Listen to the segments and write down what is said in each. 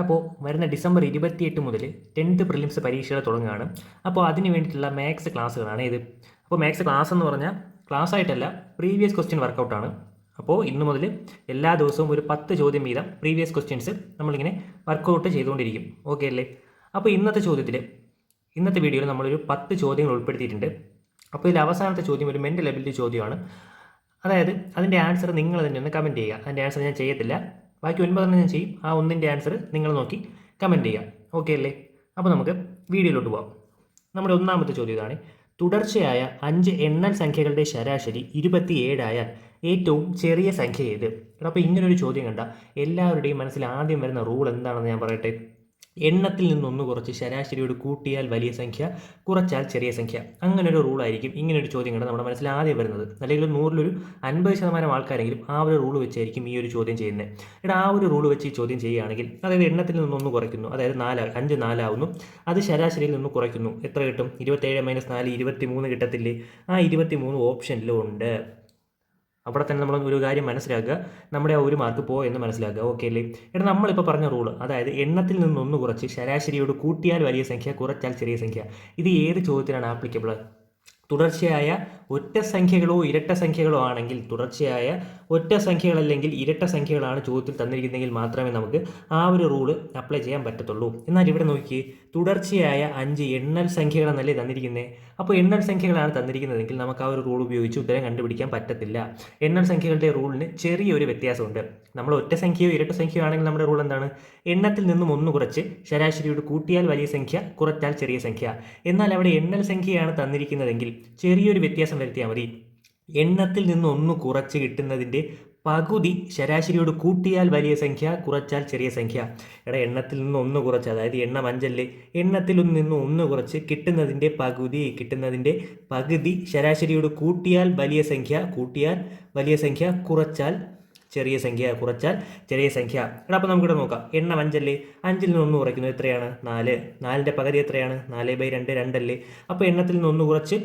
അപ്പോൾ വരുന്ന ഡിസംബർ ഇരുപത്തിയെട്ട് മുതൽ ടെൻത്ത് പ്രിലിംസ് പരീക്ഷകൾ തുടങ്ങുകയാണ്. അപ്പോൾ അതിന് വേണ്ടിയിട്ടുള്ള മാത്സ് ക്ലാസ്സുകളാണ് ഇത്. അപ്പോൾ മാത്സ് ക്ലാസ് എന്ന് പറഞ്ഞാൽ ക്ലാസ് ആയിട്ടല്ല പ്രീവിയസ് ക്വസ്റ്റ്യൻ വർക്കൗട്ടാണ് അപ്പോൾ ഇന്ന് മുതൽ എല്ലാ ദിവസവും ഒരു പത്ത് ചോദ്യം വീതം പ്രീവിയസ് ക്വസ്റ്റ്യൻസ് നമ്മളിങ്ങനെ വർക്കൗട്ട് ചെയ്തുകൊണ്ടിരിക്കും. ഓക്കെ അല്ലേ? അപ്പോൾ ഇന്നത്തെ ചോദ്യത്തിൽ ഇന്നത്തെ വീഡിയോയിൽ നമ്മളൊരു പത്ത് ചോദ്യങ്ങൾ ഉൾപ്പെടുത്തിയിട്ടുണ്ട്. അപ്പോൾ ഇതിൽ അവസാനത്തെ ചോദ്യം ഒരു മെന്റൽ എബിലിറ്റി ചോദ്യമാണ്. അതായത് അതിന്റെ ആൻസർ നിങ്ങൾ തന്നെ ഒന്ന് കമന്റ് ചെയ്യുക. അതിന്റെ ആൻസർ ഞാൻ ചെയ്യത്തില്ല. ബാക്കി ഒൻപതെണ്ണം ഞാൻ ചെയ്യും ആ ഒന്നിന്റെ ആൻസർ നിങ്ങൾ നോക്കി കമന്റ് ചെയ്യാം. ഓക്കെ അല്ലേ? അപ്പോൾ നമുക്ക് വീഡിയോയിലോട്ട് പോകാം നമ്മുടെ ഒന്നാമത്തെ ചോദ്യം ഇതാണ്. തുടർച്ചയായ അഞ്ച് എണ്ണൽ സംഖ്യകളുടെ ശരാശരി ഇരുപത്തിയേഴായാൽ ഏറ്റവും ചെറിയ സംഖ്യ ഏത്? അപ്പോൾ ഇങ്ങനൊരു ചോദ്യം കണ്ട എല്ലാവരുടെയും മനസ്സിൽ ആദ്യം വരുന്ന റൂൾ എന്താണെന്ന് ഞാൻ പറയട്ടെ? എണ്ണത്തിൽ നിന്നൊന്ന് കുറച്ച് ശരാശരിയോട് കൂട്ടിയാൽ വലിയ സംഖ്യ കുറച്ചാൽ ചെറിയ സംഖ്യ. അങ്ങനെ ഒരു റൂളായിരിക്കും ഇങ്ങനെ ഒരു ചോദ്യം കണ്ട് നമ്മുടെ മനസ്സിൽ ആദ്യം വരുന്നത്. അല്ലെങ്കിൽ നൂറിലൊരു അൻപത് ശതമാനം ആൾക്കാരെങ്കിലും ആ ഒരു റൂൾ വെച്ചായിരിക്കും ഈ ഒരു ചോദ്യം ചെയ്യുന്നത്. ഇവിടെ ആ ഒരു റൂൾ വെച്ച് ഈ ചോദ്യം ചെയ്യുകയാണെങ്കിൽ അതായത് എണ്ണത്തിൽ നിന്നൊന്ന് കുറയ്ക്കുന്നു. അതായത് നാല് അഞ്ച് നാലാവുന്നു. അത് ശരാശരിയിൽ നിന്ന് കുറയ്ക്കുന്നു. എത്ര കിട്ടും? ഇരുപത്തേഴ് മൈനസ് നാല് ഇരുപത്തി മൂന്ന് കിട്ടത്തില്ലേ? ആ ഇരുപത്തി മൂന്ന് ഓപ്ഷനിലും ഉണ്ട് അവിടെ തന്നെ നമ്മൾ ഒരു കാര്യം മനസ്സിലാക്കുക. നമ്മുടെ ആ ഒരു മാർക്ക് പോ എന്ന് മനസ്സിലാക്കുക. ഓക്കെ അല്ലേ? എടാ നമ്മളിപ്പോൾ പറഞ്ഞ റൂൾ അതായത് എണ്ണത്തിൽ നിന്നൊന്ന് കുറച്ച് ശരാശരിയോട് കൂട്ടിയാൽ വലിയ സംഖ്യ കുറച്ചാൽ ചെറിയ സംഖ്യ. ഇത് ഏത് ചോദ്യത്തിനാണ് ആപ്ലിക്കബിൾ തുടർച്ചയായ ഒറ്റ സംഖ്യകളോ ഇരട്ട സംഖ്യകളോ ആണെങ്കിൽ തുടർച്ചയായ ഒറ്റ സംഖ്യകളല്ലെങ്കിൽ ഇരട്ട സംഖ്യകളാണ് ചോദ്യത്തിൽ തന്നിരിക്കുന്നതെങ്കിൽ മാത്രമേ നമുക്ക് ആ ഒരു റൂൾ അപ്ലൈ ചെയ്യാൻ പറ്റത്തുള്ളൂ. എന്നാൽ ഇവിടെ നോക്കി തുടർച്ചയായ അഞ്ച് എണ്ണൽ സംഖ്യകളെന്നല്ലേ തന്നിരിക്കുന്നത് അപ്പോൾ എണ്ണൽ സംഖ്യകളാണ് തന്നിരിക്കുന്നതെങ്കിൽ നമുക്ക് ആ ഒരു റൂൾ ഉപയോഗിച്ച് ഉത്തരം കണ്ടുപിടിക്കാൻ പറ്റത്തില്ല. എണ്ണൽ സംഖ്യകളുടെ റൂളിന് ചെറിയൊരു വ്യത്യാസമുണ്ട്. നമ്മൾ ഒറ്റ സംഖ്യയോ ഇരട്ട സംഖ്യയോ ആണെങ്കിൽ നമ്മുടെ റൂൾ എന്താണ്? എണ്ണത്തിൽ നിന്നും ഒന്ന് കുറച്ച് ശരാശരിയോട് കൂട്ടിയാൽ വലിയ സംഖ്യ കുറച്ചാൽ ചെറിയ സംഖ്യ. എന്നാൽ അവിടെ എണ്ണൽ സംഖ്യയാണ് തന്നിരിക്കുന്നതെങ്കിൽ ചെറിയൊരു വ്യത്യാസം വരുത്തിയാൽ മതി. എണ്ണത്തിൽ നിന്ന് ഒന്ന് കുറച്ച് കിട്ടുന്നതിന്റെ പകുതി ശരാശരിയോട് കൂട്ടിയാൽ വലിയ സംഖ്യ കുറച്ചാൽ ചെറിയ സംഖ്യ. എടാ എണ്ണത്തിൽ നിന്ന് ഒന്ന് കുറച്ച് അതായത് എണ്ണം അഞ്ചല്ലേ എണ്ണത്തിൽ നിന്ന് ഒന്ന് കുറച്ച് കിട്ടുന്നതിന്റെ പകുതി കിട്ടുന്നതിന്റെ പകുതി ശരാശരിയോട് കൂട്ടിയാൽ വലിയ സംഖ്യ കൂട്ടിയാൽ വലിയ സംഖ്യ കുറച്ചാൽ ചെറിയ സംഖ്യ കുറച്ചാൽ ചെറിയ സംഖ്യ. എടാ അപ്പോൾ നമുക്കിവിടെ നോക്കാം. എണ്ണം അഞ്ചല്ലേ അഞ്ചിൽ നിന്ന് ഒന്ന് കുറയ്ക്കുന്നത് എത്രയാണ്? നാല്. നാലിന്റെ പകുതി എത്രയാണ്? നാല് ബൈ രണ്ട് രണ്ടല്ലേ? അപ്പോൾ എണ്ണത്തിൽ നിന്ന് ഒന്ന് കുറച്ച്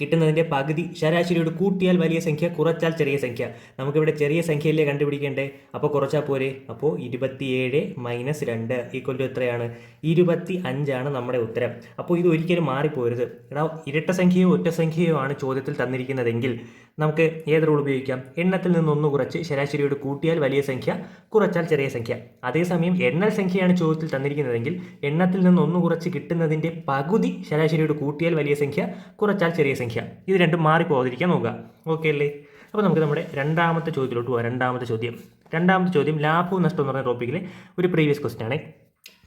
കിട്ടുന്നതിന്റെ പകുതി ശരാശരിയോട് കൂട്ടിയാൽ വലിയ സംഖ്യ കുറച്ചാൽ ചെറിയ സംഖ്യ. നമുക്കിവിടെ ചെറിയ സംഖ്യയിലേ കണ്ടുപിടിക്കേണ്ടേ? അപ്പോൾ കുറച്ചാൽ പോരെ. അപ്പോൾ ഇരുപത്തിയേഴ് മൈനസ് രണ്ട് ഈക്വൽ ടു എത്രയാണ്? ഇരുപത്തി അഞ്ചാണ് നമ്മുടെ ഉത്തരം. അപ്പോൾ ഇത് ഒരിക്കലും മാറിപ്പോരുത്. എടാ ഇരട്ട സംഖ്യയോ ഒറ്റ സംഖ്യയോ ആണ് ചോദ്യത്തിൽ തന്നിരിക്കുന്നതെങ്കിൽ നമുക്ക് ഏത് റൂൾ ഉപയോഗിക്കാം? എണ്ണത്തിൽ നിന്ന് ഒന്ന് കുറച്ച് ശരാശരിയോട് കൂട്ടിയാൽ വലിയ സംഖ്യ കുറച്ചാൽ ചെറിയ സംഖ്യ. അതേസമയം എണ്ണൽ സംഖ്യയാണ് ചോദ്യത്തിൽ തന്നിരിക്കുന്നതെങ്കിൽ എണ്ണത്തിൽ നിന്ന് ഒന്ന് കുറച്ച് കിട്ടുന്നതിന്റെ പകുതി ശരാശരിയോട് കൂട്ടിയാൽ വലിയ സംഖ്യ കുറച്ചാൽ ചെറിയ സംഖ്യ. ഇത് രണ്ടും മാറിപ്പോകാതിരിക്കാൻ നോക്കുക. ഓക്കെ അല്ലേ? അപ്പോൾ നമുക്ക് നമ്മുടെ രണ്ടാമത്തെ ചോദ്യത്തിലോട്ട് പോകാം. രണ്ടാമത്തെ ചോദ്യം. രണ്ടാമത്തെ ചോദ്യം ലാഭവും നഷ്ടം എന്ന് പറഞ്ഞ ടോപ്പിക്കിലെ ഒരു പ്രീവിയസ് ക്വസ്റ്റ്യൻ ആണ്.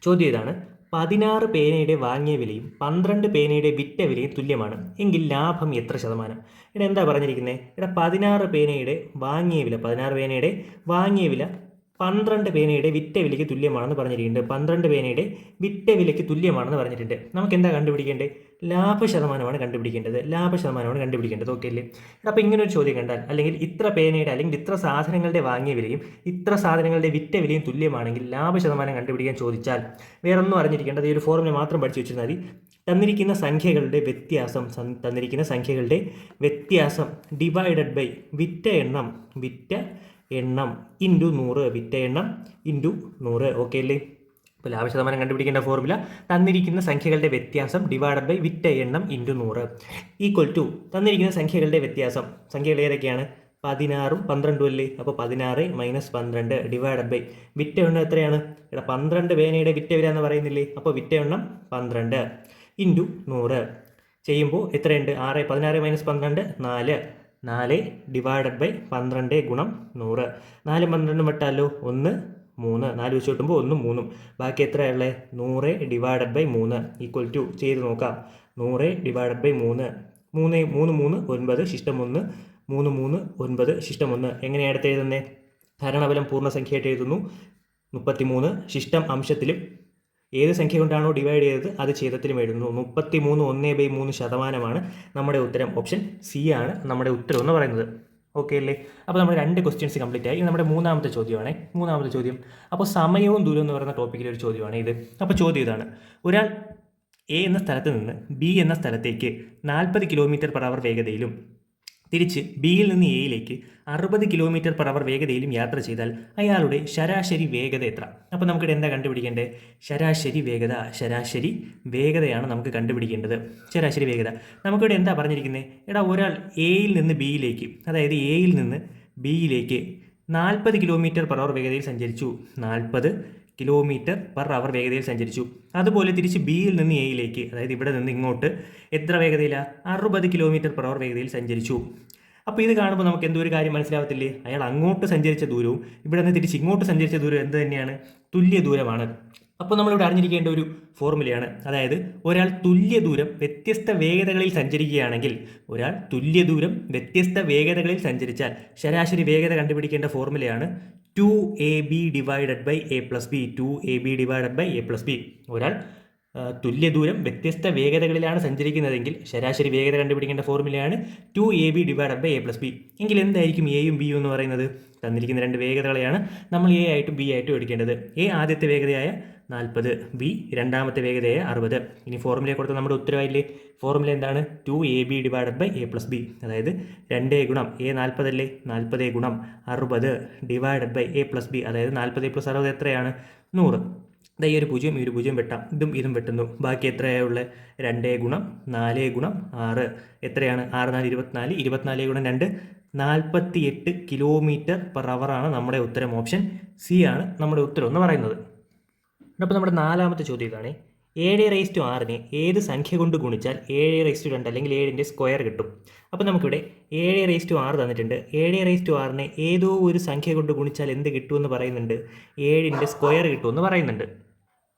ചോദ്യം ഇതാണ്. പതിനാറ് പേനയുടെ വാങ്ങിയ വിലയും പന്ത്രണ്ട് പേനയുടെ വിറ്റ വിലയും തുല്യമാണ്. എങ്കിൽ ലാഭം എത്ര ശതമാനം? ഇവിടെ എന്താ പറഞ്ഞിരിക്കുന്നത് ഇവിടെ പതിനാറ് പേനയുടെ വാങ്ങിയ വില പതിനാറ് പേനയുടെ വാങ്ങിയ വില പന്ത്രണ്ട് പേനയുടെ വിറ്റ വിലയ്ക്ക് തുല്യമാണെന്ന് പറഞ്ഞിരിക്കുന്നുണ്ട്. പന്ത്രണ്ട് പേനയുടെ വിറ്റ വിലയ്ക്ക് തുല്യമാണെന്ന് പറഞ്ഞിട്ടുണ്ട്. നമുക്ക് എന്താ കണ്ടുപിടിക്കേണ്ടത്? ലാഭ ശതമാനമാണ് കണ്ടുപിടിക്കേണ്ടത്. ലാഭ ശതമാനമാണ് കണ്ടുപിടിക്കേണ്ടത്. ഓക്കെ അല്ലേ? അപ്പോൾ ഒരു ചോദ്യം കണ്ടാൽ അല്ലെങ്കിൽ ഇത്ര പേനയുടെ അല്ലെങ്കിൽ ഇത്ര സാധനങ്ങളുടെ വാങ്ങിയ വിലയും ഇത്ര സാധനങ്ങളുടെ വിറ്റ വിലയും തുല്യമാണെങ്കിൽ ലാഭ ശതമാനം കണ്ടുപിടിക്കാൻ ചോദിച്ചാൽ വേറൊന്നും അറിഞ്ഞിരിക്കേണ്ടത് ഈ ഒരു ഫോർമുല മാത്രം പഠിച്ചു വെച്ചിരുന്നാൽ മതി. തന്നിരിക്കുന്ന സംഖ്യകളുടെ വ്യത്യാസം തന്നിരിക്കുന്ന സംഖ്യകളുടെ വ്യത്യാസം ഡിവൈഡഡ് ബൈ വിറ്റ എണ്ണം വിറ്റ എണ്ണം ഇന്റു നൂറ് വിറ്റ എണ്ണം ഇന്റു നൂറ്. ഓക്കെ അല്ലേ? ഇപ്പോൾ ലാഭ ശതമാനം കണ്ടുപിടിക്കേണ്ട ഫോർമുല തന്നിരിക്കുന്ന സംഖ്യകളുടെ വ്യത്യാസം ഡിവൈഡഡ് ബൈ വിറ്റ എണ്ണം ഇന്റു നൂറ്. ഈക്വൽ ടു തന്നിരിക്കുന്ന സംഖ്യകളുടെ വ്യത്യാസം. സംഖ്യകൾ ഏതൊക്കെയാണ്? പതിനാറും പന്ത്രണ്ടും അല്ലേ? അപ്പോൾ പതിനാറ് മൈനസ് പന്ത്രണ്ട് ഡിവൈഡഡ് ബൈ വിറ്റ എണ്ണം എത്രയാണ്? ഇവിടെ പന്ത്രണ്ട് വേനയുടെ വിറ്റ വില എന്ന് പറയുന്നില്ലേ? അപ്പോൾ വിറ്റ എണ്ണം പന്ത്രണ്ട് ഇന്റു നൂറ്. ചെയ്യുമ്പോൾ എത്രയുണ്ട്? ആറ് പതിനാറ് മൈനസ് പന്ത്രണ്ട് നാല്. നാല് ഡിവൈഡഡ് ബൈ പന്ത്രണ്ട് ഗുണം നൂറ്. നാല് പന്ത്രണ്ടും വിട്ടാലോ? ഒന്ന്. മൂന്ന് നാല് വെച്ച് കിട്ടുമ്പോൾ ഒന്നും മൂന്നും. ബാക്കി എത്രയുള്ളത് നൂറ് ഡിവൈഡഡ് ബൈ മൂന്ന് ഈക്വൽ ടു ചെയ്ത് നോക്കാം. നൂറ് ഡിവൈഡഡ് ബൈ മൂന്ന്. മൂന്ന് മൂന്ന് മൂന്ന് ഒൻപത് ശിഷ്ടം ഒന്ന്. മൂന്ന് മൂന്ന് ഒൻപത് ശിഷ്ടം ഒന്ന്. എങ്ങനെയാണ് അടുത്ത് എഴുതുന്നത് ഹരണബലം പൂർണസംഖ്യയായിട്ട് എഴുതുന്നു. മുപ്പത്തി മൂന്ന് ശിഷ്ടം അംശത്തിലും. ഏത് സംഖ്യ കൊണ്ടാണോ ഡിവൈഡ് ചെയ്തത്? അത് ഛേദത്തിലും എഴുതുന്നു. മുപ്പത്തി മൂന്ന് ഒന്ന് ബൈ മൂന്ന് ശതമാനമാണ് നമ്മുടെ ഉത്തരം. ഓപ്ഷൻ സി ആണ് നമ്മുടെ ഉത്തരം എന്ന് പറയുന്നത്. ഓക്കെ അല്ലേ? അപ്പോൾ നമ്മുടെ രണ്ട് ക്വസ്റ്റ്യൻസ് കംപ്ലീറ്റ് ആയി. നമ്മുടെ മൂന്നാമത്തെ ചോദ്യമാണ്. മൂന്നാമത്തെ ചോദ്യം. അപ്പോൾ സമയവും ദൂരവും എന്ന് പറയുന്ന ടോപ്പിക്കിലെ ഒരു ചോദ്യമാണ് ഇത്. അപ്പോൾ ചോദ്യം ഇതാണ്. ഒരാൾ എ എന്ന സ്ഥലത്ത് നിന്ന് ബി എന്ന സ്ഥലത്തേക്ക് നാൽപ്പത് കിലോമീറ്റർ പെർ അവർ വേഗതയിലും തിരിച്ച് ബിയിൽ നിന്ന് എയിലേക്ക് അറുപത് കിലോമീറ്റർ പെർ അവർ വേഗതയിലും യാത്ര ചെയ്താൽ അയാളുടെ ശരാശരി വേഗത എത്ര? അപ്പോൾ നമുക്കിവിടെ എന്താ കണ്ടുപിടിക്കേണ്ടത്? ശരാശരി വേഗത ശരാശരി വേഗതയാണ് നമുക്ക് കണ്ടുപിടിക്കേണ്ടത്. ശരാശരി വേഗത. നമുക്കിവിടെ എന്താ പറഞ്ഞിരിക്കുന്നത്? എടാ ഒരാൾ എയിൽ നിന്ന് ബിയിലേക്ക് അതായത് എയിൽ നിന്ന് ബിയിലേക്ക് നാൽപ്പത് കിലോമീറ്റർ പെർ അവർ വേഗതയിൽ സഞ്ചരിച്ചു. നാൽപ്പത് കിലോമീറ്റർ പെർ അവർ വേഗതയിൽ സഞ്ചരിച്ചു. അതുപോലെ തിരിച്ച് ബിയിൽ നിന്ന് എയിലേക്ക് അതായത് ഇവിടെ നിന്ന് ഇങ്ങോട്ട് എത്ര വേഗതയിലാണ് അറുപത് കിലോമീറ്റർ പെർ അവർ വേഗതയിൽ സഞ്ചരിച്ചു. അപ്പോൾ ഇത് കാണുമ്പോൾ നമുക്ക് എന്തോ ഒരു കാര്യം മനസ്സിലാവത്തില്ലേ? അയാൾ അങ്ങോട്ട് സഞ്ചരിച്ച ദൂരവും ഇവിടെ നിന്ന് തിരിച്ച് ഇങ്ങോട്ട് സഞ്ചരിച്ച ദൂരം എന്ത് തന്നെയാണ്? തുല്യ ദൂരമാണ്. അപ്പോൾ നമ്മളിവിടെ അറിഞ്ഞിരിക്കേണ്ട ഒരു ഫോർമുലയാണ്. അതായത് ഒരാൾ തുല്യ ദൂരം വ്യത്യസ്ത വേഗതകളിൽ സഞ്ചരിക്കുകയാണെങ്കിൽ ഒരാൾ തുല്യ ദൂരം വ്യത്യസ്ത വേഗതകളിൽ സഞ്ചരിച്ചാൽ ശരാശരി വേഗത കണ്ടുപിടിക്കേണ്ട ഫോർമുലയാണ് two A B divided by A plus B two A B divided by A plus B ഒരാൾ തുല്യ ദൂരം വ്യത്യസ്ത വേഗതകളിലാണ് സഞ്ചരിക്കുന്നതെങ്കിൽ ശരാശരി വേഗത കണ്ടുപിടിക്കേണ്ട ഫോർമുലയാണ് two A B divided by A plus B എങ്കിൽ എന്തായിരിക്കും എയും ബിയും എന്ന് പറയുന്നത്? തന്നിരിക്കുന്ന രണ്ട് വേഗതകളെയാണ് നമ്മൾ എ ആയിട്ടും ബി ആയിട്ടും എടുക്കേണ്ടത്. എ ആദ്യത്തെ വേഗതയായ നാൽപ്പത് ബി രണ്ടാമത്തെ വേഗതയെ അറുപത്. ഇനി ഫോർമുല കൊടുത്ത നമ്മുടെ ഉത്തരവായില്ലേ? ഫോർമുല എന്താണ്? Two A B divided by A plus B. അതായത് രണ്ട് ഗുണം എ നാൽപ്പതല്ലേ? നാൽപ്പത് ഗുണം അറുപത് divided by A plus B. അതായത് നാൽപ്പത് പ്ലസ് അറുപത് എത്രയാണ്? നൂറ്. ഈ ഒരു പൂജ്യം ഈ ഒരു പൂജ്യം വെട്ടാം. ഇതും ഇതും വെട്ടുന്നു. ബാക്കി എത്രയുള്ള രണ്ട് ഗുണം നാല് ഗുണം ആറ്. എത്രയാണ്? ആറ് നാല് ഇരുപത്തിനാല്. ഇരുപത്തിനാല് ഗുണം രണ്ട്. നാൽപ്പത്തി എട്ട് കിലോമീറ്റർ പെർ ആണ് നമ്മുടെ ഉത്തരം. ഓപ്ഷൻ സി ആണ് നമ്മുടെ ഉത്തരം എന്ന് പറയുന്നത്. അപ്പോൾ നമ്മുടെ നാലാമത്തെ ചോദ്യം ഇതാണ് ഏഴ് റേസ് ടു ആറിനെ ഏത് സംഖ്യ കൊണ്ട് ഗുണിച്ചാൽ ഏഴ് റേസ് ടു രണ്ട് അല്ലെങ്കിൽ ഏഴിന്റെ സ്ക്വയർ കിട്ടും. അപ്പോൾ നമുക്കിവിടെ ഏഴ് റേസ് ടു ആറ് തന്നിട്ടുണ്ട്. ഏഴ് റേസ് ടു ആറിനെ ഏതോ ഒരു സംഖ്യ കൊണ്ട് ഗുണിച്ചാൽ എന്ത് കിട്ടുമെന്ന് പറയുന്നുണ്ട്. ഏഴിന്റെ സ്ക്വയർ കിട്ടുമെന്ന് പറയുന്നുണ്ട്.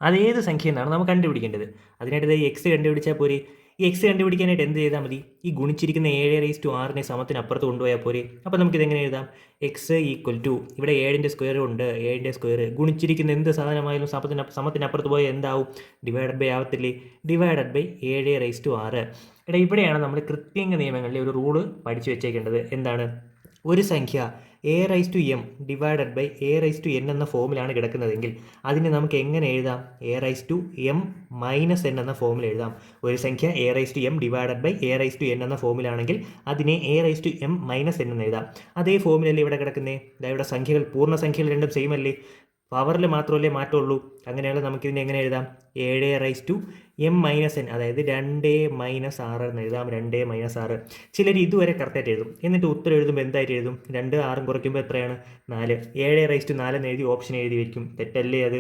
അതേത് സംഖ്യ എന്നാണ് നമുക്ക് കണ്ടുപിടിക്കേണ്ടത്. അതിനായിട്ട് എക്സ് കണ്ടുപിടിച്ചാൽ പോരെ? ഈ എക്സ് കണ്ടുപിടിക്കാനായിട്ട് എന്ത് ചെയ്താൽ മതി? ഈ ഗുണിച്ചിരിക്കുന്ന ഏഴ് റേസ് ടു ആറിനെ സമത്തിന് അപ്പുറത്ത് കൊണ്ടുപോയാൽ പോരെ. അപ്പോൾ നമുക്കിത് എങ്ങനെ എഴുതാം? എക്സ് ഈക്വൽ ടു ഇവിടെ ഏഴിന്റെ സ്ക്വയർ ഉണ്ട്. ഏഴിന്റെ സ്ക്വയർ ഗുണിച്ചിരിക്കുന്ന എന്ത് സാധനമായാലും സമത്തിന് സമത്തിന് അപ്പുറത്ത് പോയാൽ എന്താവും? ഡിവൈഡഡ് ബൈ ആവത്തില്ലേ? ഡിവൈഡഡ് ബൈ ഏഴ് റേസ് ടു ആറ്. എടാ ഇവിടെയാണ് നമ്മൾ കൃത്യങ്ക നിയമങ്ങളിലെ ഒരു റൂൾ പഠിച്ചു വെച്ചേക്കേണ്ടത്. എന്താണ്? ഒരു സംഖ്യ A raise to M divided by A raise to N എന്ന ഫോമിലാണ് കിടക്കുന്നതെങ്കിൽ അതിനെ നമുക്ക് എങ്ങനെ എഴുതാം? A raise to M minus N എന്ന ഫോമിൽ എഴുതാം. ഒരു സംഖ്യ A raise to M divided by A raise to N എന്ന ഫോമിലാണെങ്കിൽ അതിനെ A raise to M minus N എന്ന് എഴുതാം. അതേ ഫോമിലല്ലേ ഇവിടെ കിടക്കുന്നത് ഇവിടെ സംഖ്യകൾ പൂർണസംഖ്യകൾ രണ്ടും സെയിം അല്ലേ? പവറിൽ മാത്രമല്ലേ മാറ്റമുള്ളൂ? അങ്ങനെയാണെങ്കിൽ നമുക്കിതിനെ എങ്ങനെ എഴുതാം? ഏഴ് raise to M minus N അതായത് രണ്ട് മൈനസ് ആറ് എന്ന് എഴുതാം. രണ്ട് മൈനസ് ആറ്. ചിലർ ഇതുവരെ കറക്റ്റായിട്ട് എഴുതും. എന്നിട്ട് ഉത്തരം എഴുതുമ്പോൾ എന്തായിട്ട് എഴുതും? രണ്ട് ആറും കുറയ്ക്കുമ്പോൾ എത്രയാണ്? നാല്. ഏഴ് റൈസ് ടു നാലെന്ന് എഴുതി ഓപ്ഷൻ എഴുതി വയ്ക്കും തെറ്റല്ലേ അത്?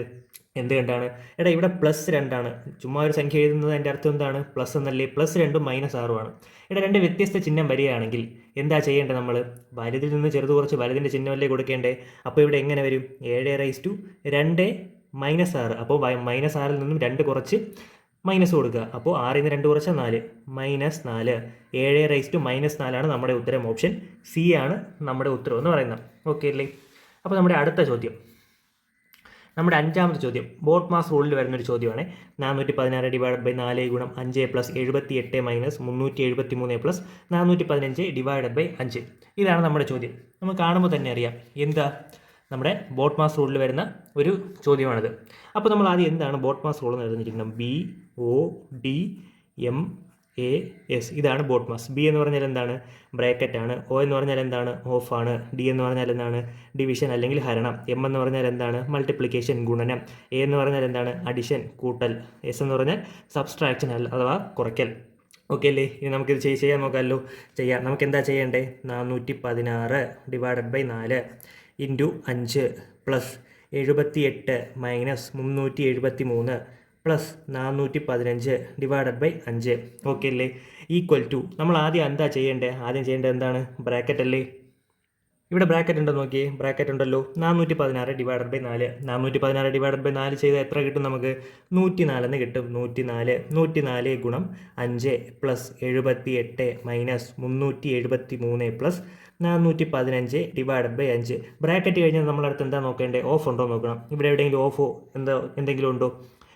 എന്ത് കണ്ടാണ്? എടാ ഇവിടെ പ്ലസ് രണ്ടാണ് ചുമ്മാ ഒരു സംഖ്യ എഴുതുന്നത് അതിന്റെ അർത്ഥം എന്താണ്? പ്ലസ് എന്നല്ലേ? പ്ലസ് രണ്ടും മൈനസ് ആറുമാണ് എടാ രണ്ട് വ്യത്യസ്ത ചിഹ്നം വരികയാണെങ്കിൽ എന്താ ചെയ്യേണ്ടത് നമ്മൾ വലുതിൽ നിന്ന് ചെറുത് കുറച്ച് വലുതിന്റെ ചിഹ്നമല്ലേ കൊടുക്കേണ്ടേ? അപ്പോൾ ഇവിടെ എങ്ങനെ വരും? ഏഴ് റൈസ് ടു രണ്ട് മൈനസ് ആറ്. അപ്പോൾ മൈനസ് ആറിൽ നിന്നും രണ്ട് കുറച്ച് മൈനസ് കൊടുക്കുക. അപ്പോൾ ആറിൽ നിന്ന് രണ്ട് കുറച്ച് നാല്. മൈനസ് നാല്. ഏഴ് റൈസ് ടു മൈനസ് നാലാണ് നമ്മുടെ ഉത്തരം ഓപ്ഷൻ സി ആണ് നമ്മുടെ ഉത്തരം എന്ന് പറയുന്നത്. ഓക്കെ അല്ലേ? അപ്പോൾ നമ്മുടെ അടുത്ത ചോദ്യം. നമ്മുടെ അഞ്ചാമത്തെ ചോദ്യം. ബോട്ട് മാസ് റൂളിൽ വരുന്നൊരു ചോദ്യമാണ്. നാനൂറ്റി പതിനാറ് ഡിവൈഡ് ബൈ നാല് ഗുണം അഞ്ച് പ്ലസ് എഴുപത്തി എട്ട് മൈനസ് മുന്നൂറ്റി എഴുപത്തി മൂന്ന് പ്ലസ് നാനൂറ്റി പതിനഞ്ച് ഡിവൈഡ് ബൈ അഞ്ച്. ഇതാണ് നമ്മുടെ ചോദ്യം. നമ്മൾ കാണുമ്പോൾ തന്നെ അറിയാം. എന്താ? നമ്മുടെ ബോട്ട് മാസ് റൂളിൽ വരുന്ന ഒരു ചോദ്യമാണിത്. അപ്പോൾ നമ്മൾ ആദ്യം എന്താണ് ബോട്ട് മാസ് റൂൾ എന്ന് എഴുതിയിരിക്കുന്നത്? B O D M A S ഇതാണ് ബോട്ട് മാസ് ബി എന്ന് പറഞ്ഞാൽ എന്താണ്? ബ്രാക്കറ്റ് ആണ്. ഒ എന്ന് പറഞ്ഞാൽ എന്താണ്? ഓഫ് ആണ്. ഡി എന്ന് പറഞ്ഞാൽ എന്താണ്? ഡിവിഷൻ അല്ലെങ്കിൽ ഹരണം. എം എന്ന് പറഞ്ഞാൽ എന്താണ്? മൾട്ടിപ്ലിക്കേഷൻ ഗുണനം. എ എന്ന് പറഞ്ഞാൽ എന്താണ്? അഡിഷൻ കൂട്ടൽ. എസ് എന്ന് പറഞ്ഞാൽ സബ്സ്ട്രാക്ഷൻ അഥവാ കുറയ്ക്കൽ. ഓക്കെ അല്ലേ? ഇനി നമുക്കിത് ചെയ്ത് ചെയ്യാൻ നോക്കാമല്ലോ. ചെയ്യാം. നമുക്ക് എന്താ ചെയ്യേണ്ടേ? നാനൂറ്റി പതിനാറ് ഡിവൈഡഡ് ബൈ നാല് ഇന്റു അഞ്ച് പ്ലസ് എഴുപത്തി എട്ട് മൈനസ് മുന്നൂറ്റി എഴുപത്തി മൂന്ന് പ്ലസ് നാനൂറ്റി പതിനഞ്ച് ഡിവൈഡഡ് ബൈ അഞ്ച്. ഓക്കെ അല്ലേ? Equal to. നമ്മൾ ആദ്യം എന്താ ചെയ്യേണ്ടത് ആദ്യം ചെയ്യേണ്ടത് എന്താണ്? ബ്രാക്കറ്റ് അല്ലേ? ഇവിടെ ബ്രാക്കറ്റ് ഉണ്ടോ നോക്കിയേ? ബ്രാക്കറ്റ് ഉണ്ടല്ലോ. നാനൂറ്റി പതിനാറ് ഡിവൈഡഡ് ബൈ നാല്. നാനൂറ്റി പതിനാറ് ഡിവൈഡഡ് ബൈ നാല് ചെയ്താൽ എത്ര കിട്ടും നമുക്ക്? നൂറ്റി നാലെന്ന് കിട്ടും. നൂറ്റി നാല് നൂറ്റി നാല് ഗുണം അഞ്ച് പ്ലസ് എഴുപത്തി എട്ട് മൈനസ് മുന്നൂറ്റി എഴുപത്തി മൂന്ന് പ്ലസ് നാനൂറ്റി പതിനഞ്ച് ഡിവൈഡഡ് ബൈ അഞ്ച്. ബ്രാക്കറ്റ് കഴിഞ്ഞാൽ നമ്മളടുത്ത് എന്താ നോക്കേണ്ടത് ഓഫ് ഉണ്ടോ നോക്കണം. ഇവിടെ എവിടെയെങ്കിലും ഓഫോ എന്താ എന്തെങ്കിലും ഉണ്ടോ?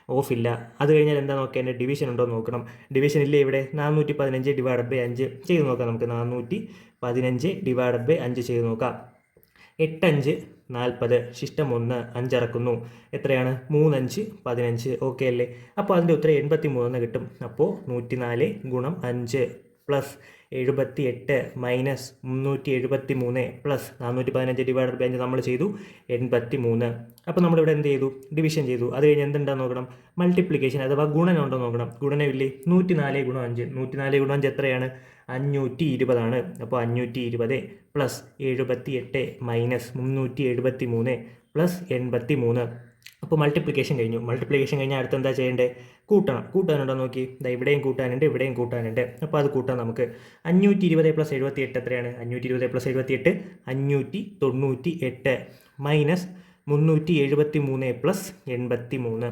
ഓഫ് ഇല്ല അത് കഴിഞ്ഞാൽ എന്താ നോക്കേണ്ടത്? ഡിവിഷൻ ഉണ്ടോ നോക്കണം. ഡിവിഷൻ ഇല്ലേ ഇവിടെ? നാനൂറ്റി പതിനഞ്ച് ഡിവൈഡഡ് ബൈ അഞ്ച്. ചെയ്ത് നോക്കാം നമുക്ക്. നാനൂറ്റി പതിനഞ്ച് ഡിവൈഡഡ് ബൈ അഞ്ച് ചെയ്ത് നോക്കാം. എട്ടഞ്ച് നാൽപ്പത് ശിഷ്ടം ഒന്ന് അഞ്ചിറക്കുന്നു എത്രയാണ്? മൂന്നഞ്ച് പതിനഞ്ച്. ഓക്കെ അല്ലേ? അപ്പോൾ അതിന്റെ ഉത്തരം എൺപത്തി മൂന്നെന്ന് കിട്ടും. അപ്പോൾ നൂറ്റി നാല് ഗുണം അഞ്ച് പ്ലസ് എഴുപത്തി എട്ട് മൈനസ് മുന്നൂറ്റി എഴുപത്തി മൂന്ന് പ്ലസ് നാനൂറ്റി പതിനഞ്ച് ഡിവൈഡർ ബൈ അഞ്ച് നമ്മൾ ചെയ്തു എൺപത്തി മൂന്ന് അപ്പോൾ നമ്മളിവിടെ എന്ത് ചെയ്തു? ഡിവിഷൻ ചെയ്തു. അത് കഴിഞ്ഞ് എന്തുണ്ടെന്ന് നോക്കണം? മൾട്ടിപ്ലിക്കേഷൻ അഥവാ ഗുണനം ഉണ്ടോ നോക്കണം? ഗുണനമില്ലേ നൂറ്റി നാല് ഗുണം അഞ്ച്. നൂറ്റി നാല് ഗുണം അഞ്ച് എത്രയാണ്? അഞ്ഞൂറ്റി ഇരുപതാണ് അപ്പോൾ അഞ്ഞൂറ്റി ഇരുപത് പ്ലസ് എഴുപത്തി എട്ട് മൈനസ് മുന്നൂറ്റി എഴുപത്തി മൂന്ന് പ്ലസ് എൺപത്തി മൂന്ന് അപ്പോൾ മൾട്ടിപ്ലിക്കേഷൻ കഴിഞ്ഞു മൾട്ടിപ്ലിക്കേഷൻ കഴിഞ്ഞാൽ അടുത്ത് എന്താ ചെയ്യേണ്ടത് കൂട്ടണം. കൂട്ടാനുണ്ടോ നോക്കി? ഇതാ ഇവിടെയും കൂട്ടാനുണ്ട് ഇവിടെയും കൂട്ടാനുണ്ട്. അപ്പോൾ അത് കൂട്ടാം നമുക്ക്. അഞ്ഞൂറ്റി ഇരുപത് പ്ലസ് എഴുപത്തി എട്ട് എത്രയാണ്? അഞ്ഞൂറ്റി ഇരുപത് പ്ലസ് എഴുപത്തി എട്ട് അഞ്ഞൂറ്റി തൊണ്ണൂറ്റി എട്ട് മൈനസ് മുന്നൂറ്റി എഴുപത്തി മൂന്ന് പ്ലസ് എൺപത്തി മൂന്ന്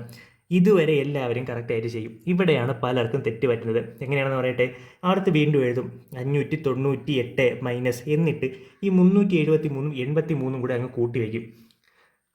ഇതുവരെ എല്ലാവരും കറക്റ്റായിട്ട് ചെയ്യും. ഇവിടെയാണ് പലർക്കും തെറ്റ് പറ്റുന്നത്. എങ്ങനെയാണെന്ന് പറയട്ടെ? അടുത്ത് വീണ്ടും എഴുതും. അഞ്ഞൂറ്റി തൊണ്ണൂറ്റി എട്ട് മൈനസ് എന്നിട്ട് ഈ മുന്നൂറ്റി എഴുപത്തി മൂന്നും എൺപത്തി മൂന്നും കൂടെ അങ്ങ് കൂട്ടി വയ്ക്കും.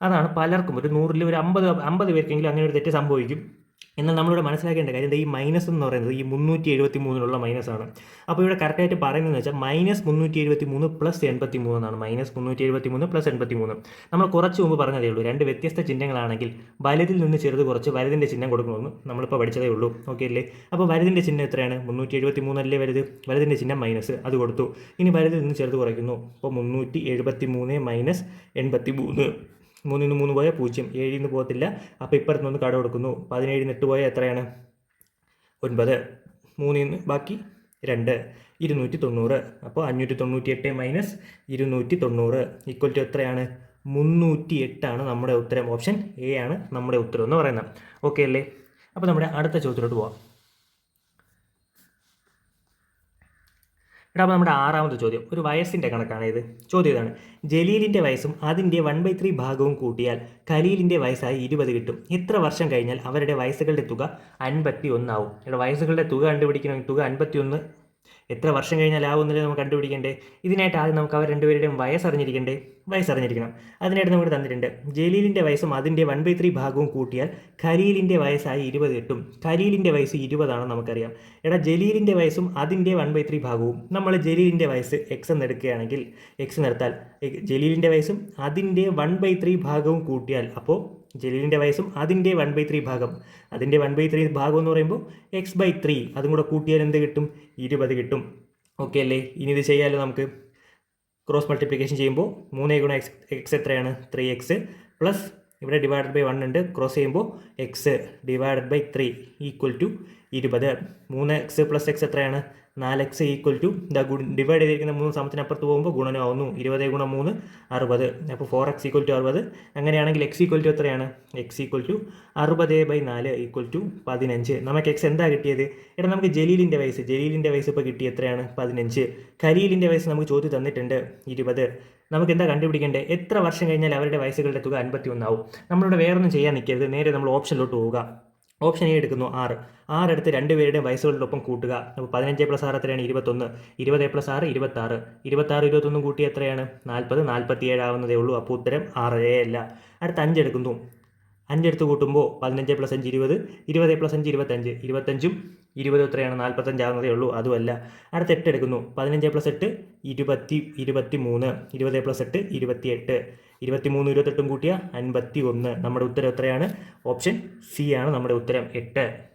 അതാണ് പലർക്കും ഒരു നൂറിൽ ഒരു അമ്പത് അമ്പത് പേർക്കെങ്കിലും അങ്ങനെ ഒരു തെറ്റ് സംഭവിക്കും. എന്നാൽ നമ്മളിവിടെ മനസ്സിലാക്കേണ്ട കാര്യം ഈ മൈനസ് എന്ന് പറയുന്നത് ഈ മുന്നൂറ്റി എഴുപത്തി മൂന്നിലുള്ള മൈനസ് ആണ്. അപ്പോൾ ഇവിടെ കറക്റ്റായിട്ട് പറയുന്നതെന്ന് വെച്ചാൽ മൈനസ് മുന്നൂറ്റി എഴുപത്തി മൂന്ന് പ്ലസ് എൺപത്തി മൂന്നാണ് മൈനസ് മുന്നൂറ്റി എഴുപത്തി മൂന്ന് പ്ലസ് എൺപത്തി മൂന്ന് നമ്മൾ കുറച്ച് മുമ്പ് പറഞ്ഞതേ ഉള്ളൂ. രണ്ട് വ്യത്യസ്ത ചിഹ്നങ്ങളാണെങ്കിൽ വലുതിൽ നിന്ന് ചെറുത് കുറച്ച് വലുതിന്റെ ചിഹ്നം കൊടുക്കണമെന്ന് നമ്മളിപ്പോൾ പഠിച്ചതേ ഉള്ളൂ. ഓക്കെ അല്ലേ? അപ്പോൾ വലുതിന്റെ ചിഹ്നം എത്രയാണ്? മുന്നൂറ്റി എഴുപത്തി മൂന്നല്ലേ വലുത്? വലുതിന്റെ ചിഹ്നം മൈനസ് അത് കൊടുത്തു. ഇനി വലുതിൽ നിന്ന് ചെറുത് കുറയ്ക്കുന്നു. അപ്പോൾ മുന്നൂറ്റി എഴുപത്തി മൂന്ന് മൈനസ് എൺപത്തി മൂന്ന് മൂന്നിൽ നിന്ന് മൂന്ന് പോയാൽ പൂജ്യം. ഏഴിൽ നിന്ന് പോകത്തില്ല. അപ്പോൾ ഇപ്പുറത്ത് നിന്ന് കട കൊടുക്കുന്നു പതിനേഴിൽ നിന്ന് എട്ട് പോയാൽ എത്രയാണ്? ഒൻപത്. മൂന്നിൽ നിന്ന് ബാക്കി രണ്ട്. ഇരുന്നൂറ്റി തൊണ്ണൂറ്. അപ്പോൾ അഞ്ഞൂറ്റി തൊണ്ണൂറ്റി എട്ട് മൈനസ് ഇരുന്നൂറ്റി തൊണ്ണൂറ്. ഈക്വൽ ടു എത്രയാണ്? മുന്നൂറ്റി എട്ടാണ് നമ്മുടെ ഉത്തരം. ഓപ്ഷൻ എ ആണ് നമ്മുടെ ഉത്തരം എന്ന് പറയുന്നത്. ഓക്കെ അല്ലേ? അപ്പോൾ നമ്മുടെ അടുത്ത ചോദ്യത്തിലോട്ട് പോവാം. എടാ അപ്പോൾ നമ്മുടെ ആറാമത്തെ ചോദ്യം. ഒരു വയസ്സിന്റെ കണക്കാണ് ഇത്. ചോദ്യം ഇതാണ്. ജലീലിന്റെ വയസ്സും അതിന്റെ വൺ ബൈ ത്രീ ഭാഗവും കൂട്ടിയാൽ ഖലീലിന്റെ വയസ്സായി ഇരുപത് കിട്ടും. എത്ര വർഷം കഴിഞ്ഞാൽ അവരുടെ വയസ്സുകളുടെ തുക അൻപത്തി ഒന്നാവും ഇവിടെ വയസ്സുകളുടെ തുക കണ്ടുപിടിക്കണമെങ്കിൽ തുക അൻപത്തി ഒന്ന് എത്ര വർഷം കഴിഞ്ഞാൽ ആവുന്നില്ല നമുക്ക് കണ്ടുപിടിക്കണ്ടേ? ഇതിനായിട്ട് ആദ്യം നമുക്ക് അവർ രണ്ടുപേരുടെയും വയസ്സറിഞ്ഞിരിക്കണ്ടേ? വയസ്സറിഞ്ഞിരിക്കണം. അതിനായിട്ട് നമുക്ക് തന്നിട്ടുണ്ട്. ജലീലിന്റെ വയസ്സും അതിന്റെ വൺ ബൈ ത്രീ ഭാഗവും കൂട്ടിയാൽ ഖലീലിന്റെ വയസ്സായി ഇരുപത് കിട്ടും ഖലീലിന്റെ വയസ്സ് ഇരുപതാണെന്ന് നമുക്കറിയാം. എടാ ജലീലിന്റെ വയസ്സും അതിന്റെ വൺ ബൈ ത്രീ ഭാഗവും. നമ്മൾ ജലീലിന്റെ വയസ്സ് എക്സ് എന്ന് എടുക്കുകയാണെങ്കിൽ എക്സ് നിർത്താൽ ജലീലിന്റെ വയസ്സും അതിന്റെ വൺ ബൈ ത്രീ ഭാഗവും കൂട്ടിയാൽ അപ്പോൾ ജലീലിന്റെ വയസ്സും അതിന്റെ വൺ ബൈ ത്രീ ഭാഗം. അതിന്റെ വൺ ബൈ ത്രീ ഭാഗം എന്ന് പറയുമ്പോൾ എക്സ് ബൈ ത്രീ അതും കൂടെ കൂട്ടിയാൽ എന്ത് കിട്ടും? ഇരുപത് കിട്ടും. ഓക്കെ അല്ലേ? ഇനി ഇത് ചെയ്യാമല്ലോ നമുക്ക്? ക്രോസ് മൾട്ടിപ്ലിക്കേഷൻ ചെയ്യുമ്പോൾ മൂന്നേ ഗുണം എക്സ് എക്സ് എത്രയാണ്? ത്രീ എക്സ് പ്ലസ് ഇവിടെ ഡിവൈഡഡ് ബൈ വൺ ഉണ്ട്. ക്രോസ് ചെയ്യുമ്പോൾ X divided by three equal to ഇരുപത്. മൂന്ന് എക്സ് പ്ലസ് എക്സ് എത്രയാണ്? നാല് എക്സ് ഈക്വൽ ടു ദ ഗുൺ ഡിവൈഡ് ചെയ്തിരിക്കുന്ന മൂന്ന് സമത്തിനപ്പുറത്ത് പോകുമ്പോൾ ഗുണനമാവുന്നു ഇരുപത് ഗുണം മൂന്ന് അറുപത്. അപ്പോൾ ഫോർ എക്സ് ഈക്വൽ ടു അറുപത്. അങ്ങനെയാണെങ്കിൽ എക്സ് ഈക്വൽ ടു എത്രയാണ്? എക്സ് ഈക്വൽ ടു അറുപത് ബൈ നാല് ഈക്വൽ ടു പതിനഞ്ച്. നമുക്ക് എക്സ് എന്താ കിട്ടിയത്? എടാ നമുക്ക് ജലീലിന്റെ വയസ്സ്. ജലീലിന്റെ വയസ്സ് ഇപ്പോൾ കിട്ടി എത്രയാണ്? പതിനഞ്ച്. ഖലീലിന്റെ വയസ്സ് നമുക്ക് ചോദ്യം തന്നിട്ടുണ്ട്. ഇരുപത്. നമുക്ക് എന്താ കണ്ടുപിടിക്കേണ്ടത് എത്ര വർഷം കഴിഞ്ഞാൽ അവരുടെ വയസ്സുകളുടെ തുക അൻപത്തി ഒന്നാവും നമ്മളിവിടെ വേറൊന്നും ചെയ്യാൻ നിൽക്കരുത്. നേരെ നമ്മൾ ഓപ്ഷനിലോട്ട് പോവുക. ഓപ്ഷൻ എ എടുക്കുന്നു ആറ്. ആറ് എടുത്ത് രണ്ടുപേരുടെയും വയസ്സുകളുടെ ഒപ്പം കൂട്ടുക. അപ്പോൾ പതിനഞ്ച് പ്ലസ് ആറ് എത്രയാണ്? ഇരുപത്തൊന്ന്. ഇരുപത് പ്ലസ് ആറ് ഇരുപത്താറ്. ഇരുപത്താറ് ഇരുപത്തൊന്നും കൂട്ടി എത്രയാണ്? നാൽപ്പത് നാൽപ്പത്തി ഏഴാവുന്നതേ ഉള്ളൂ. അപ്പോൾ ഉത്തരം ആറ് എ അല്ല. അടുത്ത അഞ്ച് എടുക്കുന്നു. അഞ്ചെടുത്ത് കൂട്ടുമ്പോൾ പതിനഞ്ച് പ്ലസ് അഞ്ച് ഇരുപത്. ഇരുപത് പ്ലസ് അഞ്ച് ഇരുപത്തഞ്ച്. ഇരുപത്തഞ്ചും ഇരുപത് എത്രയാണ്? നാൽപ്പത്തഞ്ചാകുന്നതേ ഉള്ളൂ. അതുമല്ല അടുത്ത എട്ട് എടുക്കുന്നു. പതിനഞ്ച് പ്ലസ് എട്ട് ഇരുപത്തി ഇരുപത്തി മൂന്ന് ഇരുപത് പ്ലസ് എട്ട് ഇരുപത്തി എട്ട് ഇരുപത്തി മൂന്ന് ഇരുപത്തെട്ടും കൂട്ടിയ അൻപത്തി ഒന്ന് നമ്മുടെ ഉത്തരം എത്രയാണ്? ഓപ്ഷൻ സി ആണ് നമ്മുടെ ഉത്തരം എട്ട്.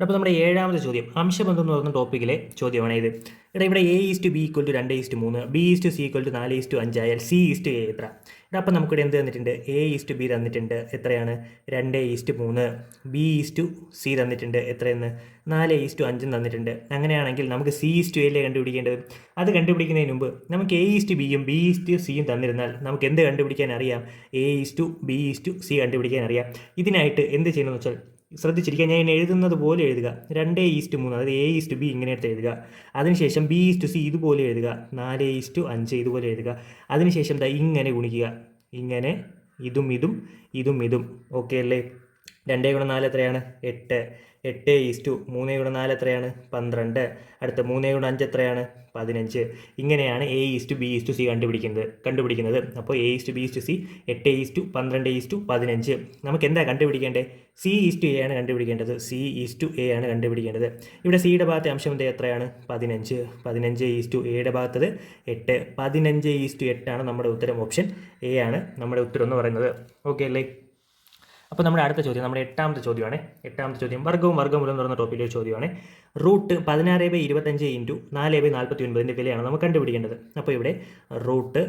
അപ്പോൾ നമ്മുടെ ഏഴാമത്തെ ചോദ്യം അംശബന്ധം എന്ന് പറയുന്ന ടോപ്പിക്കിലെ ചോദ്യമാണ് ഇത് എടാ ഇവിടെ A is to B equal to രണ്ട് ഈസ് ടു മൂന്ന് B is to C equal to നാല് ഈസ് ടു അഞ്ചായാൽ സി ഈസ് ടു എ എത്ര എടാ അപ്പം നമുക്കിവിടെ എന്ത് തന്നിട്ടുണ്ട് എ ഈസ് ടു ബി തന്നിട്ടുണ്ട് എത്രയാണ് രണ്ട് ഈസ് ടു മൂന്ന് ബി ഈസ് ടു സി തന്നിട്ടുണ്ട് എത്രയെന്ന് നാല് ഈസ് ടു അഞ്ചും തന്നിട്ടുണ്ട് അങ്ങനെയാണെങ്കിൽ നമുക്ക് സി ഈസ് ടു എയിലെ കണ്ടുപിടിക്കേണ്ടത് അത് കണ്ടുപിടിക്കുന്നതിന് മുമ്പ് നമുക്ക് എ ഈസ് ടു ബിയും ബി ഈസ് ടു സിയും തന്നിരുന്നാൽ നമുക്ക് എന്ത് കണ്ടുപിടിക്കാൻ അറിയാം A is to B is to C കണ്ടുപിടിക്കാൻ അറിയാം ഇതിനായിട്ട് എന്ത് ചെയ്യണമെന്ന് വെച്ചാൽ ശ്രദ്ധിച്ചിരിക്കുക. ഞാൻ എഴുതുന്നത് പോലെ എഴുതുക. രണ്ട് ഈസ്റ്റ് മൂന്ന്. അതായത് എ ഈസ്റ്റ് ബി ഇങ്ങനെ എടുത്ത് എഴുതുക. അതിനുശേഷം ബി ഈസ്റ്റ് സി ഇതുപോലെ എഴുതുക. നാല് ഈസ്റ്റ് അഞ്ച് ഇതുപോലെ എഴുതുക. അതിനുശേഷം ദാ ഇങ്ങനെ ഗുണിക്കുക. ഇങ്ങനെ ഇതും ഇതും ഇതും ഇതും. ഓക്കെ അല്ലേ? രണ്ടേ ഗുണം നാല് എത്രയാണ്? എട്ട്. എട്ട് ഈസ്റ്റു മൂന്ന് ഗുണം നാല് എത്രയാണ് പന്ത്രണ്ട് അടുത്ത മൂന്ന് ഗുണം അഞ്ച് എത്രയാണ് പതിനഞ്ച് ഇങ്ങനെയാണ് A is to B is to C കണ്ടുപിടിക്കുന്നത് കണ്ടുപിടിക്കുന്നത് അപ്പോൾ A is to B is to C എട്ട് ഈസ്റ്റു പന്ത്രണ്ട് ഈസ്റ്റു പതിനഞ്ച് നമുക്ക് എന്താ കണ്ടുപിടിക്കേണ്ടത് സി ഈസ്റ്റു എ ആണ് കണ്ടുപിടിക്കേണ്ടത് സി ഈസ്റ്റു എ ആണ് കണ്ടുപിടിക്കേണ്ടത് ഇവിടെ സിയുടെ ഭാഗത്തെ അംശം എന്താ എത്രയാണ് പതിനഞ്ച് പതിനഞ്ച് ഈസ്റ്റു എയുടെ ഭാഗത്തത് എട്ട് പതിനഞ്ച് ഈസ്റ്റു എട്ടാണ് നമ്മുടെ ഉത്തരം ഓപ്ഷൻ എ ആണ് നമ്മുടെ ഉത്തരം എന്ന് പറയുന്നത് ഓക്കെ അല്ലേ അപ്പോൾ നമ്മുടെ അടുത്ത ചോദ്യം നമ്മുടെ എട്ടാമത്തെ ചോദ്യമാണ്. എട്ടാമത്തെ ചോദ്യം വർഗവും വർഗമൂലം എന്ന് പറയുന്ന ടോപ്പിലെ ചോദ്യമാണ്. റൂട്ട് പതിനാറ് ബൈ ഇരുപത്തഞ്ച് ഇന്റു നാല് ബൈ നാൽപ്പത്തി ഒൻപതിന്റെ വിലയാണ് നമുക്ക് കണ്ടുപിടിക്കേണ്ടത്. അപ്പോൾ ഇവിടെ റൂട്ട്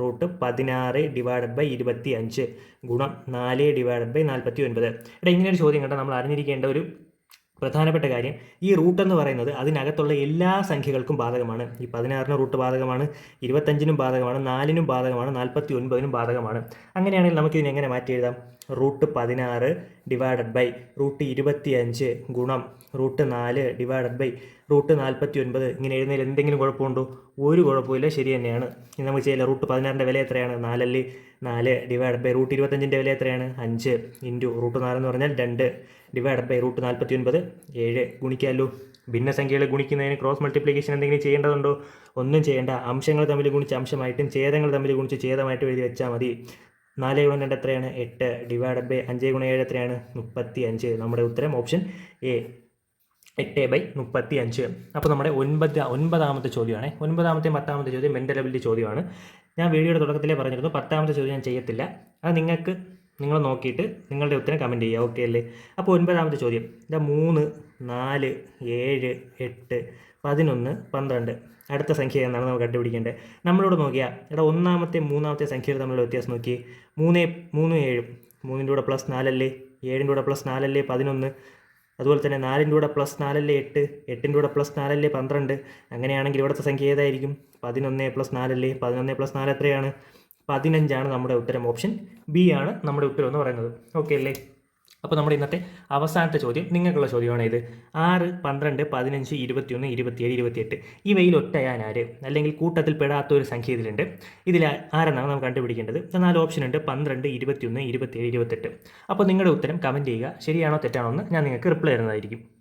റൂട്ട് പതിനാറ് ഡിവൈഡഡ് ബൈ ഇരുപത്തി അഞ്ച് ഗുണം നാല് ഡിവൈഡഡ് ബൈ നാൽപ്പത്തി ഒൻപത് ഇവിടെ ഇങ്ങനെ ഒരു ചോദ്യം കണ്ടാൽ നമ്മൾ അറിഞ്ഞിരിക്കേണ്ട ഒരു പ്രധാനപ്പെട്ട കാര്യം ഈ റൂട്ട് എന്ന് പറയുന്നത് അതിനകത്തുള്ള എല്ലാ സംഖ്യകൾക്കും ബാധകമാണ്. ഈ പതിനാറിന് റൂട്ട് ബാധകമാണ് ഇരുപത്തഞ്ചിനും ബാധകമാണ് നാലിനും ബാധകമാണ് നാൽപ്പത്തി ഒൻപതിനും ബാധകമാണ്. അങ്ങനെയാണെങ്കിൽ നമുക്കിതിനെ എങ്ങനെ മാറ്റി എഴുതാം? റൂട്ട് പതിനാറ് ഡിവൈഡഡ് ബൈ റൂട്ട് ഇരുപത്തി അഞ്ച് ഗുണം റൂട്ട് നാല് ഡിവൈഡഡ് ബൈ റൂട്ട് നാൽപ്പത്തി ഒൻപത് ഇങ്ങനെ എഴുതുന്നതിൽ എന്തെങ്കിലും കുഴപ്പമുണ്ടോ? ഒരു കുഴപ്പമില്ല ശരി തന്നെയാണ്. ഇനി നമുക്ക് ചെയ്യില്ല റൂട്ട് പതിനാറിന്റെ വില എത്രയാണ്? നാലല്ലി നാല് ഡിവൈഡ് ബൈ റൂട്ട് ഇരുപത്തഞ്ചിന്റെ വില എത്രയാണ്? അഞ്ച് ഇന്റു റൂട്ട് നാലെന്ന് പറഞ്ഞാൽ രണ്ട് ഡിവൈഡ് ബൈ റൂട്ട് നാൽപ്പത്തി ഒൻപത് ഏഴ് ഗുണിക്കാമല്ലോ ഭിന്നസംഖ്യകളെ ഗുണിക്കുന്നതിന് ക്രോസ് മൾട്ടിപ്ലിക്കേഷൻ എന്തെങ്കിലും ചെയ്യേണ്ടതുണ്ടോ? ഒന്നും ചെയ്യേണ്ട. അംശങ്ങൾ തമ്മിൽ ഗുണിച്ച് അംശമായിട്ടും ഛേദങ്ങൾ തമ്മിൽ ഗുണിച്ച് ഛേദമായിട്ടും എഴുതി വെച്ചാൽ മതി. നാല് ഗുണം രണ്ട് എത്രയാണ്? എട്ട് ഡിവൈഡഡ് ബൈ അഞ്ച് ഗുണം ഏഴ് എത്രയാണ്? മുപ്പത്തി അഞ്ച് നമ്മുടെ ഉത്തരം ഓപ്ഷൻ എ. എട്ട് ബൈ മുപ്പത്തി അഞ്ച് അപ്പോൾ നമ്മുടെ ഒൻപത് ഒൻപതാമത്തെ ചോദ്യമാണ്. ഒൻപതാമത്തെയും പത്താമത്തെ ചോദ്യം മെന്റൽ എബിലിറ്റി ചോദ്യമാണ്. ഞാൻ വീഡിയോയുടെ തുടക്കത്തിലേ പറഞ്ഞിരുന്നു പത്താമത്തെ ചോദ്യം ഞാൻ ചെയ്യത്തില്ല. അത് നിങ്ങൾക്ക് നിങ്ങൾ നോക്കിയിട്ട് നിങ്ങളുടെ ഉത്തരം കമന്റ് ചെയ്യുക. ഓക്കെ അല്ലേ? അപ്പോൾ ഒൻപതാമത്തെ ചോദ്യം. ഇതാ മൂന്ന് നാല് ഏഴ് എട്ട് പതിനൊന്ന് പന്ത്രണ്ട്. അടുത്ത സംഖ്യ എന്നാണ് നമുക്ക് കണ്ടുപിടിക്കേണ്ടത്. നമ്മളോട് നോക്കിയാൽ ഇവിടെ ഒന്നാമത്തെ മൂന്നാമത്തെ സംഖ്യകൾ തമ്മിലുള്ള വ്യത്യാസം നോക്കി മൂന്ന് മൂന്നും ഏഴും. മൂന്നിന്റെ കൂടെ പ്ലസ് നാലല്ലേ? ഏഴിന്റെ കൂടെ പ്ലസ് നാലല്ലേ? പതിനൊന്ന്. അതുപോലെ തന്നെ നാലിന്റെ കൂടെ പ്ലസ് നാലല്ലേ എട്ട് എട്ടിന്റെ കൂടെ പ്ലസ് നാലല്ലേ പന്ത്രണ്ട് അങ്ങനെയാണെങ്കിൽ ഇവിടുത്തെ സംഖ്യ ഏതായിരിക്കും? പതിനൊന്ന് പ്ലസ് നാലല്ലേ? പതിനൊന്ന് പ്ലസ് നാല് എത്രയാണ്? പതിനഞ്ചാണ് നമ്മുടെ ഉത്തരം. ഓപ്ഷൻ ബി ആണ് നമ്മുടെ ഉത്തരം എന്ന് പറയുന്നത്. ഓക്കെ അല്ലേ? അപ്പോൾ നമ്മുടെ ഇന്നത്തെ അവസാനത്തെ ചോദ്യം നിങ്ങൾക്കുള്ള ചോദ്യമാണ് ഇത്. ആറ് പന്ത്രണ്ട് പതിനഞ്ച് ഇരുപത്തിയൊന്ന് ഇരുപത്തിയേഴ് ഇരുപത്തിയെട്ട്. ഇവയിൽ ഒറ്റയാൻ ആര്? അല്ലെങ്കിൽ കൂട്ടത്തിൽ പെടാത്ത ഒരു സംഖ്യ ഇതിലുണ്ട് ഇതിൽ ആരെന്നാണ് നമുക്ക് കണ്ടുപിടിക്കേണ്ടത്? നാല് ഓപ്ഷൻ ഉണ്ട്. പന്ത്രണ്ട് ഇരുപത്തിയൊന്ന് ഇരുപത്തിയേഴ് ഇരുപത്തെട്ട്. അപ്പോൾ നിങ്ങളുടെ ഉത്തരം കമന്റ് ചെയ്യുക. ശരിയാണോ തെറ്റാണോ എന്ന് ഞാൻ നിങ്ങൾക്ക് റിപ്ലൈ തരുന്നതായിരിക്കും.